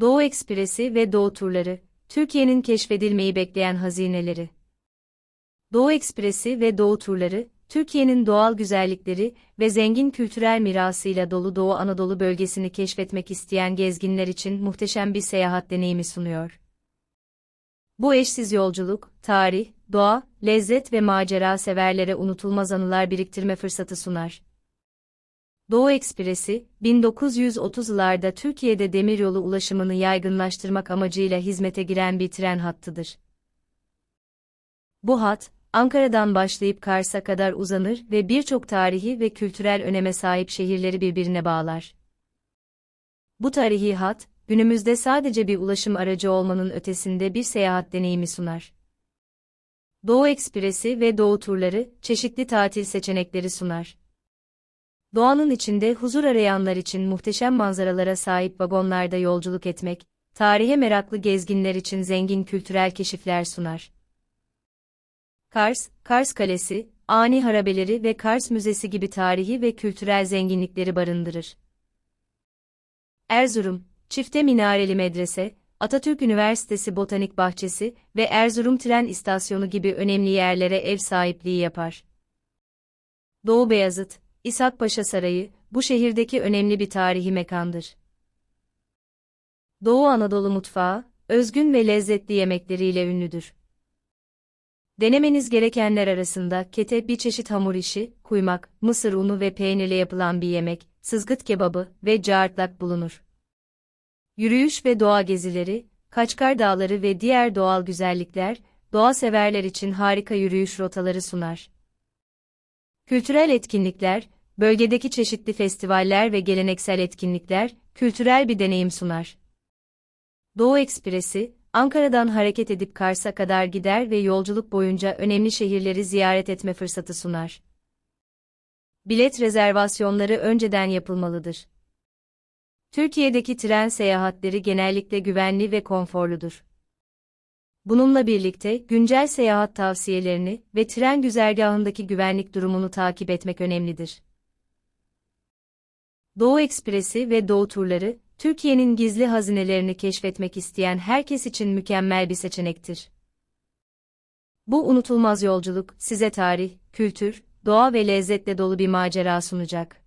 Doğu Ekspresi ve Doğu Turları, Türkiye'nin keşfedilmeyi bekleyen hazineleri. Doğu Ekspresi ve Doğu Turları, Türkiye'nin doğal güzellikleri ve zengin kültürel mirasıyla dolu Doğu Anadolu bölgesini keşfetmek isteyen gezginler için muhteşem bir seyahat deneyimi sunuyor. Bu eşsiz yolculuk, tarih, doğa, lezzet ve macera severlere unutulmaz anılar biriktirme fırsatı sunar. Doğu Ekspresi, 1930'larda Türkiye'de demiryolu ulaşımını yaygınlaştırmak amacıyla hizmete giren bir tren hattıdır. Bu hat, Ankara'dan başlayıp Kars'a kadar uzanır ve birçok tarihi ve kültürel öneme sahip şehirleri birbirine bağlar. Bu tarihi hat, günümüzde sadece bir ulaşım aracı olmanın ötesinde bir seyahat deneyimi sunar. Doğu Ekspresi ve Doğu turları, çeşitli tatil seçenekleri sunar. Doğanın içinde huzur arayanlar için muhteşem manzaralara sahip vagonlarda yolculuk etmek, tarihe meraklı gezginler için zengin kültürel keşifler sunar. Kars, Kars Kalesi, Ani Harabeleri ve Kars Müzesi gibi tarihi ve kültürel zenginlikleri barındırır. Erzurum, Çifte Minareli Medrese, Atatürk Üniversitesi Botanik Bahçesi ve Erzurum Tren İstasyonu gibi önemli yerlere ev sahipliği yapar. Doğu Beyazıt, İshak Paşa Sarayı, bu şehirdeki önemli bir tarihi mekandır. Doğu Anadolu mutfağı, özgün ve lezzetli yemekleriyle ünlüdür. Denemeniz gerekenler arasında kete bir çeşit hamur işi, kuymak, mısır unu ve peynirle yapılan bir yemek, sızgıt kebabı ve caartlak bulunur. Yürüyüş ve doğa gezileri, Kaçkar Dağları ve diğer doğal güzellikler, doğa severler için harika yürüyüş rotaları sunar. Kültürel etkinlikler, bölgedeki çeşitli festivaller ve geleneksel etkinlikler, kültürel bir deneyim sunar. Doğu Ekspresi, Ankara'dan hareket edip Kars'a kadar gider ve yolculuk boyunca önemli şehirleri ziyaret etme fırsatı sunar. Bilet rezervasyonları önceden yapılmalıdır. Türkiye'deki tren seyahatleri genellikle güvenli ve konforludur. Bununla birlikte güncel seyahat tavsiyelerini ve tren güzergahındaki güvenlik durumunu takip etmek önemlidir. Doğu Ekspresi ve Doğu turları, Türkiye'nin gizli hazinelerini keşfetmek isteyen herkes için mükemmel bir seçenektir. Bu unutulmaz yolculuk size tarih, kültür, doğa ve lezzetle dolu bir macera sunacak.